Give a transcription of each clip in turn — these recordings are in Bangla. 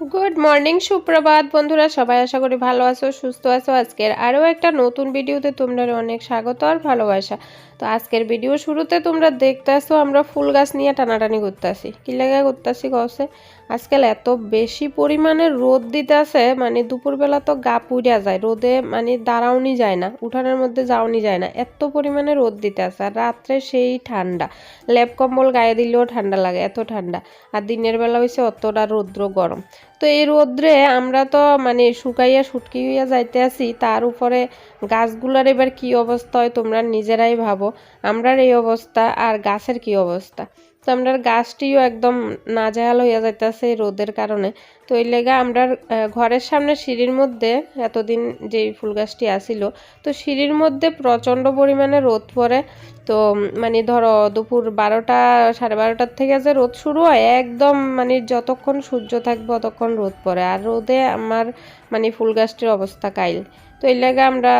গুড মর্নিং সুপ্রভাত। বন্ধুরা, সবাই আশা করি ভালো আছো, সুস্থ আছো। আজকের আরও একটা নতুন ভিডিওতে তোমরা অনেক স্বাগত আর ভালোবাসা। তো আজকের ভিডিও শুরুতে তোমরা দেখতে আসো, আমরা ফুল গাছ নিয়ে টানাটানি করতেছি। কি লেগে করতেছি কসে আজকাল এত বেশি পরিমাণে রোদ দিতে আছে মানে দুপুরবেলা তো গা পুড়িয়া যায়। রোদে মানে দাঁড়াওনি যায় না, উঠানের মধ্যে যাওনি যায় না। এত পরিমাণে রোদ দিতে আছে, আর রাত্রে সেই ঠান্ডা। ল্যাপ কম্বল গায়ে দিলেও ঠান্ডা লাগে, এত ঠান্ডা। আর দিনের বেলা হয়েছে অতটা রৌদ্র গরম। তো এই রোদ্রে আমরা তো মানে শুকাইয়া শুটকি হইয়া যাইতে আছি, তার উপরে গাছগুলার এবার কি অবস্থা হয় তোমরা নিজেরাই ভাবো। আমরার এই অবস্থা আর গাছের কি অবস্থা? তো আমরা গাছটিও একদম নাজেহাল হইয়া যাইতেছে রোদের কারণে। তো এই লেগে আমরা ঘরের সামনে সিঁড়ির মধ্যে এতদিন যে ফুল গাছটি আসিল, তো সিঁড়ির মধ্যে প্রচণ্ড পরিমাণে রোদ পড়ে। তো মানে ধরো দুপুর বারোটা, সাড়ে বারোটার থেকে যে রোদ শুরু হয়, একদম মানে যতক্ষণ সূর্য থাকবে, ততক্ষণ রোদ পড়ে। আর রোদে আমার মানে ফুল গাছটির অবস্থা কাইল। তো এই লাগে আমরা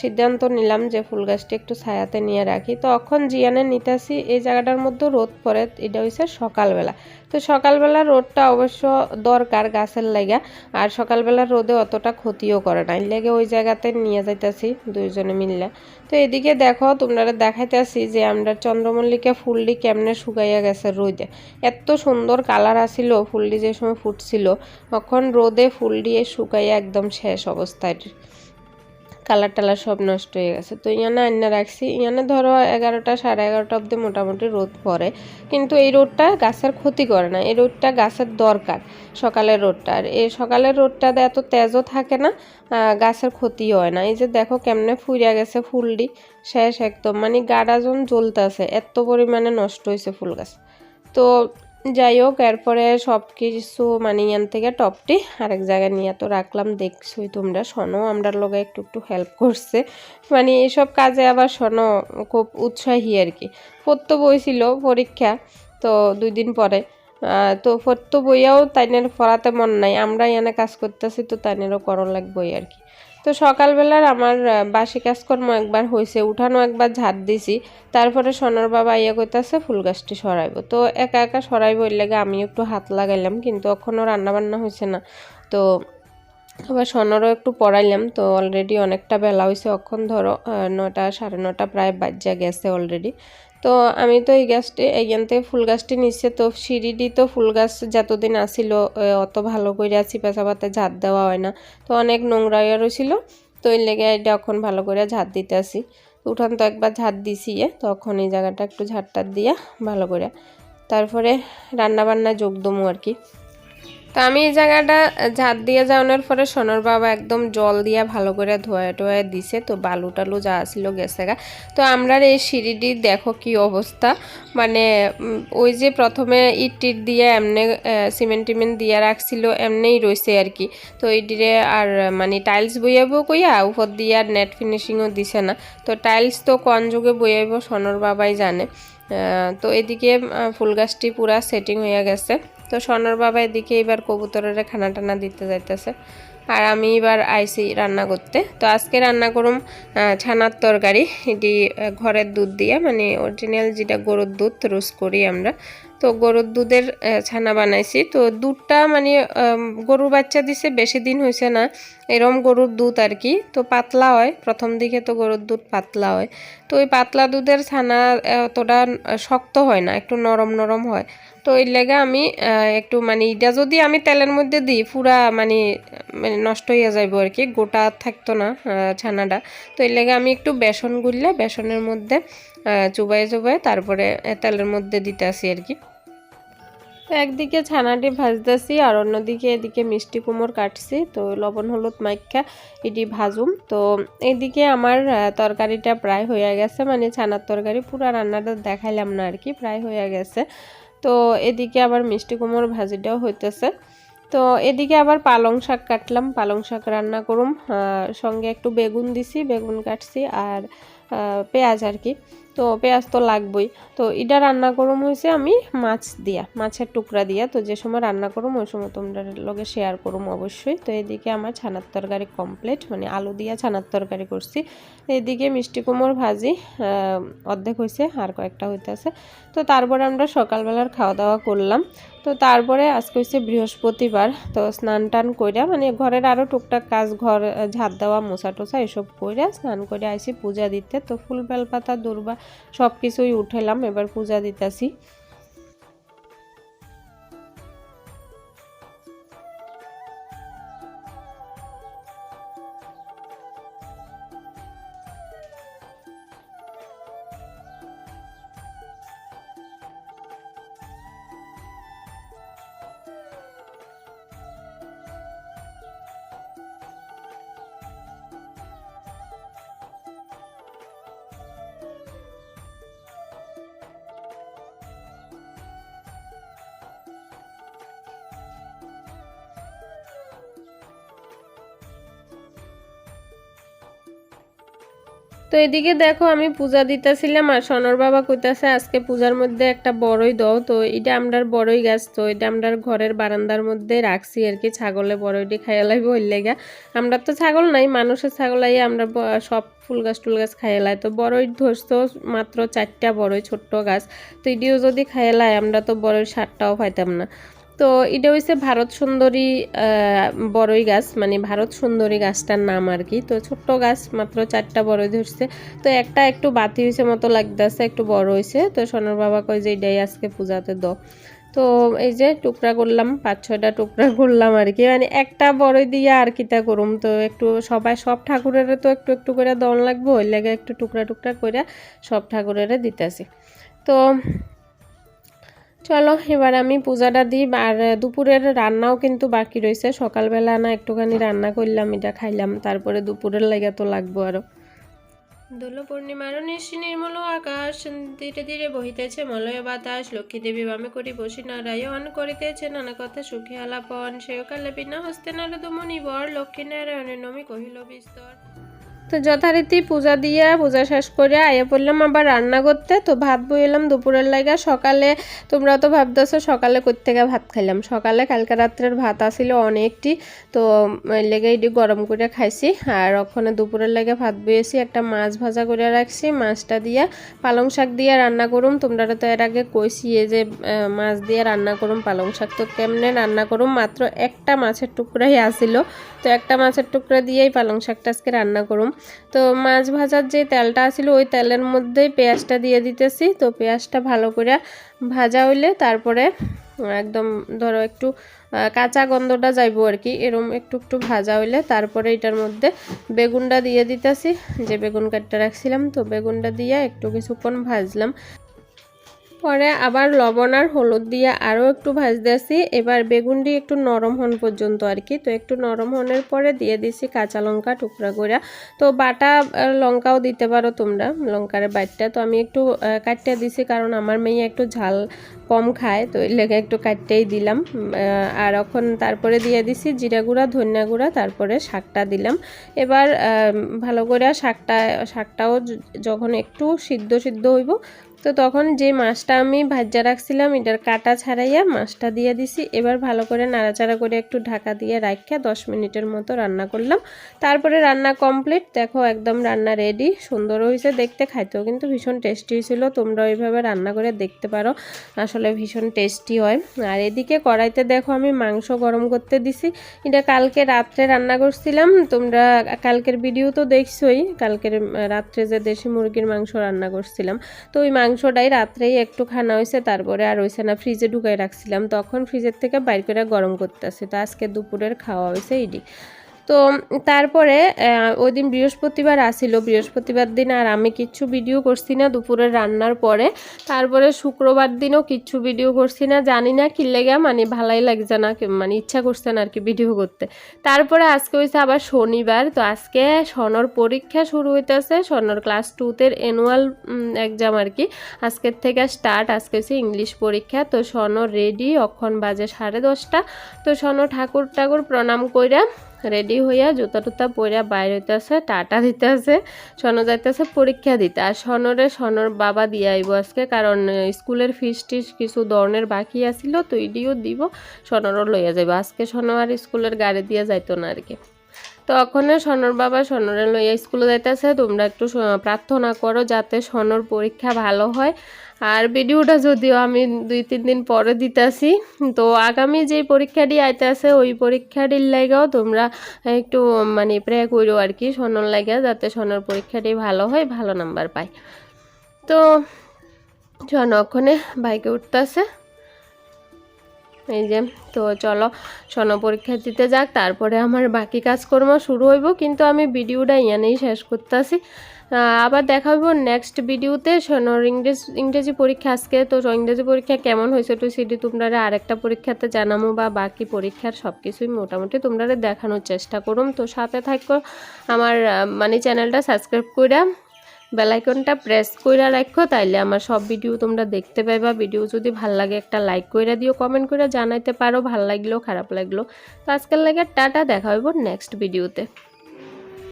সিদ্ধান্ত নিলাম যে ফুল গাছটি একটু ছায়াতে নিয়ে রাখি। তো এখন জিয়ানে নিতেছি এই জায়গাটার মধ্যে রোদ পড়ে, এটা হচ্ছে সকালবেলা। তো সকালবেলা রোদটা অবশ্য দরকার গাছের লাগা, আর সকালবেলা রোদে অতটা ক্ষতিও করে না। এই লেগে ওই জায়গাতে নিয়ে যাইতেছি দুইজনে মিললে। তো এদিকে দেখো তোমরা দেখাইতেছি যে আমরা চন্দ্রমল্লিকা ফুলটি কেমনে শুকাইয়া গেছে রোদে। এত সুন্দর কালার আসিল, ফুলটি যে সময় ফুটছিল, তখন রোদে ফুলটি শুকাইয়া একদম শেষ অবস্থায়। কালার টালার সব নষ্ট হয়ে গেছে। তো ইয়ানে আন্না রাখছি। ইয়ানে ধরো এগারোটা, সাড়ে এগারোটা অবধি মোটামুটি রোদ পড়ে। কিন্তু এই রোদটা গাছের ক্ষতি করে না। এই রোদটা গাছের দরকার, সকালের রোদটা। আর এই সকালের রোদটা এত তেজও থাকে না গাছের ক্ষতি হয় না। এই যে দেখো কেমনে ফুরিয়া গেছে ফুলটি। শেষ একদম। মানে গাডাজন জ্বলতেছে। এত পরিমাণে নষ্ট হয়েছে ফুল গাছ। তো যাই হোক এরপরে সব কিছু মানে ইয়ান থেকে টপটি আরেক জায়গায় নিয়ে তো রাখলাম। দেখছোই তোমরা, শোনো আমরা লোকে একটু একটু হেল্প করছে। মানে এইসব কাজে আবার শোনো, খুব উৎসাহী আর কি। পড়তো বইছিল পরীক্ষা, তো দুই দিন পরে। তো পড়তো বইয়াও তাইনের পড়াতে মন নাই আমরা এনে কাজ করতেছি, তো তাইনেরও করণ লাগবে আর কি। তো সকালবেলার আমার বাসি কাজকর্ম একবার হয়েছে উঠানো একবার ঝাড় দিছি। তারপরে সোনার বাবা ইয়ে করতেছে ফুল গাছটি সরাইব। তো একা একা সরাইব এর লেগে আমি একটু হাত লাগাইলাম, কিন্তু এখনও রান্নাবান্না হয়েছে না। তো আবার সোনারও একটু পড়াইলাম, তো অলরেডি অনেকটা বেলা হয়েছে অখন ধরো নটা সাড়ে নটা প্রায় বাজ্যা গেছে অলরেডি। তো আমি তো এই গাছটি এইখান থেকে ফুল গাছটি নিচ্ছে তো সিঁড়িটি তো ফুল গাছ যতদিন আসিল অত ভালো করে চিপা চাপাতে ঝাঁট দেওয়া হয় না। তো অনেক নোংরা রয়েছিল তো এর লেগে এটা এখন ভালো করে ঝাঁত দিতে আসি। উঠান তো একবার ঝাঁত দিছি তখন এই জায়গাটা একটু ঝাঁটটা দিয়া ভালো করে। তারপরে রান্নাবান্না যোগ দমু আর কি। তো আমি এই জায়গাটা ঝাঁট দিয়ে যাওয়ানোর পরে সোনার বাবা একদম জল দিয়া ভালো করে ধোয়া টোয়া দিছে। তো বালু টালু যা আসছিল গেছে গা। তো আমরা এই সিঁড়িটি দেখো কি অবস্থা। মানে ওই যে প্রথমে ইট টিট দিয়ে এমনি সিমেন্ট টিমেন্ট দিয়ে রাখছিল, এমনিই রয়েছে আর কি। তো এইটিরে আর মানে টাইলস বইয়াব কইয়া উপর দিয়ে আর নেট ফিনিশিংও দিছে না। তো টাইলস তো কন যুগে বইয়াব সোনার বাবাই জানে। তো এদিকে ফুল গাছটি পুরা সেটিং হয়ে গেছে। তো স্বর্ণর বাবা এদিকে এবার কবুতরের খানা টানা দিতে যাইতেছে। আর আমি এবার আইসি রান্না করতে। তো আজকে রান্না করুম ছানার তরকারি। এটি ঘরের দুধ দিয়ে মানে অরিজিনাল যেটা গরুর দুধ রোজ করি আমরা। তো গরুর দুধের ছানা বানাইছি। তো দুধটা মানে গরুর বাচ্চা দিছে, বেশি দিন হয়েছে না। এরম গরুর দুধ আর কি। তো পাতলা হয়। প্রথম দিকে তো গরুর দুধ পাতলা হয়। তো ওই পাতলা দুধের ছানা অতটা শক্ত হয় না। একটু নরম নরম হয়। তো এই লেগে আমি একটু মানে এটা যদি আমি তেলের মধ্যে দিই, পুরা মানে মানে নষ্ট হয়ে যাইব আর কি গোটা থাকতো না ছানাটা। তো এই লেগে আমি একটু বেসন গুললে বেসনের মধ্যে চুবাই চুবাই তারপরে তেলের মধ্যে দিতে আসি আর কি তো একদিকে ছানাটি ভাজতেছি আর অন্যদিকে এদিকে মিষ্টি কুমোর কাটছি। তো লবণ হলুদ মাইখা এটি ভাজুম। তো এদিকে আমার তরকারিটা প্রায় হয়ে গেছে মানে ছানার তরকারি পুরো রান্নাটা দেখাইলাম না আর কি প্রায় হয়ে গেছে। তো এদিকে আবার মিষ্টি কুমোর ভাজিটাও হইতেছে। তো এদিকে আবার পালং শাক কাটলাম, পালং শাক রান্না করুম। সঙ্গে একটু বেগুন দিছি, বেগুন কাটছি আর পেঁয়াজ আর কি। তো পেঁয়াজ তো লাগবই। তো এটা রান্না করুম হয়েছে আমি মাছ দিয়া, মাছের টুকরা দিয়া। তো যে সময় রান্না করুম, ওই সময় তোমরা লগে শেয়ার করুম অবশ্যই। তো এদিকে আমার ছানার তরকারি কমপ্লিট মানে আলু দিয়া ছানার তরকারি করছি। এদিকে মিষ্টি কুমোর ভাজি অর্ধেক হয়েছে আর কয়েকটা হইতেছে। তো তারপরে আমরা সকালবেলার খাওয়া দাওয়া করলাম। তো তারপরে আজকে হচ্ছে বৃহস্পতিবার, তো স্নান টান কইরা মানে ঘরের আরও টুকটাক কাজ, ঘর ঝাঁপ দেওয়া, মোছা টোছা এসব কইরা স্নান করে আইসি পূজা দিতে। তো ফুল বেলপাতা, দুর্বা সব কিছুই উঠেলাম, এবার পূজা দিতেছি। তো এদিকে দেখো, আমি পূজা দিতেছিলাম আর সনর বাবা কইতাছে আজকে পূজার মধ্যে একটা বড়ই দাও। তো এটা আমরার বড়ই গাছ, তো এটা আমরার ঘরের বারান্দার মধ্যে রাখছি আর কি, ছাগলে বড়ইটি খাইয়া লাগবে ওই লেগা। আমরা তো ছাগল নাই, মানুষের ছাগল আইয়া আমরা সব ফুল গাছ টুল গাছ খাইয়া লাই। তো বড়ই ধরতো মাত্র চারটা বড়ই ছোট্ট গাছ, তো এটিও যদি খাইয়া লাই, আমরা তো বড়ই সারটাও পাইতাম না। তো এটা হচ্ছে ভারত সুন্দরী বড়ই গাছ মানে ভারত সুন্দরী গাছটার নাম আর কি তো ছোট্ট গাছ, মাত্র চারটা বড়ই ধরছে। তো একটা একটু বাতি হয়েছে মতো লাগতেছে, একটু বড় হয়েছে তো সোনার বাবা কয় যে, এটাই আজকে পূজাতে দ তো এই যে টুকরা করলাম, পাঁচ ছয়টা টুকরা করলাম আর কি মানে একটা বড়ই দিয়ে আর কিতা করুম? তো একটু সবাই, সব ঠাকুরের তো একটু একটু করে দন লাগবে, ওই লাগে একটু টুকরা টুকরা করে সব ঠাকুরের দিতেছি। তো চলো, এবার আমি পূজাটা দিই। আর দুপুরের রান্নাও কিন্তু বাকি রয়েছে। সকালবেলা না একটুখানি রান্না করলাম, এটা খাইলাম। তারপরে দুপুরের লেগে তো লাগবো আরও। দোল পূর্ণিমার নিশি নির্মল আকাশ ধীরে ধীরে বহিতেছে। মলয় বাতাস, লক্ষ্মী দেবী বামে করি বসি, নারায়ণ করিতেছে নানা কথা, সুখী আলাপন। সেয়কালে বিনা হস্তে নারদ মুনিবর লক্ষ্মী নারায়ণের নমি কহিল, বিস্তর। তো যথারীতি পূজা দিয়া পূজা শেষ করে আয়া পড়লাম, আবার রান্না করতে। তো ভাত বইলাম দুপুরের লাগা। সকালে, তোমরা তো ভাবতেছো সকালে থেকে ভাত খাইলাম। সকালে কালকে রাত্রের ভাত আসিল অনেকটি। তো লেগে এটি গরম করে খাইছি। আর ওখানে দুপুরের লাগে ভাত বইয়েছি, একটা মাছ ভাজা করে রাখছি। মাছটা দিয়া পালং শাক দিয়ে রান্না করুম। তোমরা তো এর আগে কইছি যে মাছ দিয়ে রান্না করুম, পালং শাক তো কেমনে রান্না করুম। মাত্র একটা মাছের টুকরাই আসিল। তো একটা মাছের টুকরা দিয়েই পালং শাকটা আজকে রান্না করুম। তো মাছ ভাজার যে তেলটা আসলে ওই তেলের মধ্যেই পেঁয়াজটা দিয়ে দিতেছি। তো পেঁয়াজটা ভালো করে ভাজা হইলে তারপরে, একদম ধরো একটু কাঁচা গন্ধটা যাইব আর কি, এরম একটু একটু ভাজা হইলে তারপরে এটার মধ্যে বেগুনটা দিয়ে দিতেছি। যে বেগুন কাটটা রাখছিলাম, তো বেগুনটা দিয়ে একটু কিছুক্ষণ ভাজলাম। পরে আবার লবণ আর হলুদ দিয়ে আরও একটু ভাজতেছি এবার বেগুনটি একটু নরম হন পর্যন্ত আর কি। তো একটু নরম হনের পরে দিয়ে দিছি কাঁচা লঙ্কা টুকরা করে তো বাটা লঙ্কাও দিতে পারো তোমরা, লঙ্কার বাইটটা তো আমি একটু কাটতে দিছি কারণ আমার মেয়ে একটু ঝাল কম খায়, তো লেগে একটু কাটতেই দিলাম। আর এখন তারপরে দিয়ে দিছি জিরা গুঁড়া, ধনিয়া গুঁড়া, তারপরে শাকটা দিলাম। এবার ভালো করে শাকটা, শাকটাও যখন একটু সিদ্ধ সিদ্ধ হইব তো তখন যে মাছটা আমি ভাজা রাখছিলাম, এটার কাটা ছাড়াইয়া মাছটা দিয়ে দিছি। এবার ভালো করে নাড়াচাড়া করে একটু ঢাকা দিয়ে রাখিয়া দশ মিনিটের মতো রান্না করলাম। তারপরে রান্না কমপ্লিট। দেখো একদম রান্না রেডি সুন্দর হয়েছে দেখতে। খাইতেও কিন্তু ভীষণ টেস্টি হয়েছিল তোমরা ওইভাবে রান্না করে দেখতে পারো। আসলে ভীষণ টেস্টি হয়। আর এদিকে কড়াইতে দেখো আমি মাংস গরম করতে দিছি। এটা কালকে রাত্রে রান্না করছিলাম। তোমরা কালকের ভিডিও তো দেখছোই। কালকের রাত্রে যে দেশি মুরগির মাংস রান্না করছিলাম। তো ওই মাংসটাই রাত্রেই একটু খানা হয়েছে, তারপরে আর হয়েছে না ফ্রিজে ঢুকাই রাখছিলাম। তখন ফ্রিজের থেকে বাইর করে গরম করতেছে। তো আজকে দুপুরের খাওয়া হয়েছে, ইডি। তো তারপরে ওই দিন বৃহস্পতিবার আসিল। বৃহস্পতিবার দিন আর আমি কিচ্ছু ভিডিও করছি না। দুপুরে রান্নার পরে। তারপরে শুক্রবার দিনও কিচ্ছু ভিডিও করছি না। জানি না কি লেগে মানে ভালাই লাগছে না মানে ইচ্ছা করছে না আর কি ভিডিও করতে। তারপরে আজকে হয়েছে আবার শনিবার। তো আজকে সনর পরীক্ষা শুরু হইতেছে। সনর ক্লাস টুতের অ্যানুয়াল এক্সাম আর কি। আজকের থেকে স্টার্ট আজকে হচ্ছে ইংলিশ পরীক্ষা। তো সনর রেডি অক্ষণ বাজে সাড়ে দশটা। তো সন ঠাকুর ঠাকুর প্রণাম কইরা রেডি হইয়া জুতা টুতা পইরা বাইর হইতেছে, টাটা দিতেছে সন যাইতেছে, পরীক্ষা দিতে। আর সনরে সনর বাবা দিয়ে আইব আজকে, কারণ স্কুলের ফিস টিস কিছু ধরনের বাকি আসিল তো ইডিও দিব সনরও লইয়া যাইব। আজকে সনো আর স্কুলের গাড়ি দিয়ে যাইতো না আর কি। তো ওখানে সনর বাবা সনরে লইয়া স্কুলে যাইতেছে, তোমরা একটু প্রার্থনা করো যাতে সনর পরীক্ষা ভালো হয়। আর ভিডিওটা যদিও আমি দুই, তিন দিন পরে দিতেছি, তো আগামী যে পরীক্ষাটি আইতে আছে ওই পরীক্ষাটির লাগাও তোমরা একটু মানে প্রে করো আর কি সোনার লাগে যাতে সোনার পরীক্ষাটি ভালো হয়, ভালো নাম্বার পায়। তো জনক্ষণে বাইকে উঠতেছে। এই যে, তো চলো, স্বর্ণ পরীক্ষা দিতে যাক, তারপরে আমার বাকি কাজকর্ম শুরু হইব, কিন্তু আমি ভিডিওটা ইয়ানেই শেষ করতেছি। আবার দেখা হইব নেক্সট ভিডিওতে স্বর্ণর ইংরেজ, ইংরেজি পরীক্ষা আজকে, তো ইংরেজি পরীক্ষা কেমন হয়েছে তো সেটি তোমরা আরেকটা পরীক্ষাতে জানামো, বা বাকি পরীক্ষার সব কিছুই মোটামুটি তোমরা দেখানোর চেষ্টা করুম। তো সাথে থাকো, আমার মানে চ্যানেলটা সাবস্ক্রাইব করে বেলাইকনটা প্রেস কইরা রাখো, তাইলে আমার সব ভিডিও তোমরা দেখতে পাইবা। ভিডিও যদি ভালো লাগে একটা লাইক কইরা দিও কমেন্ট করে জানাইতে পারো, ভালো লাগল, খারাপ লাগল। তো আজকের লাগে টাটা, দেখা হইব নেক্সট ভিডিওতে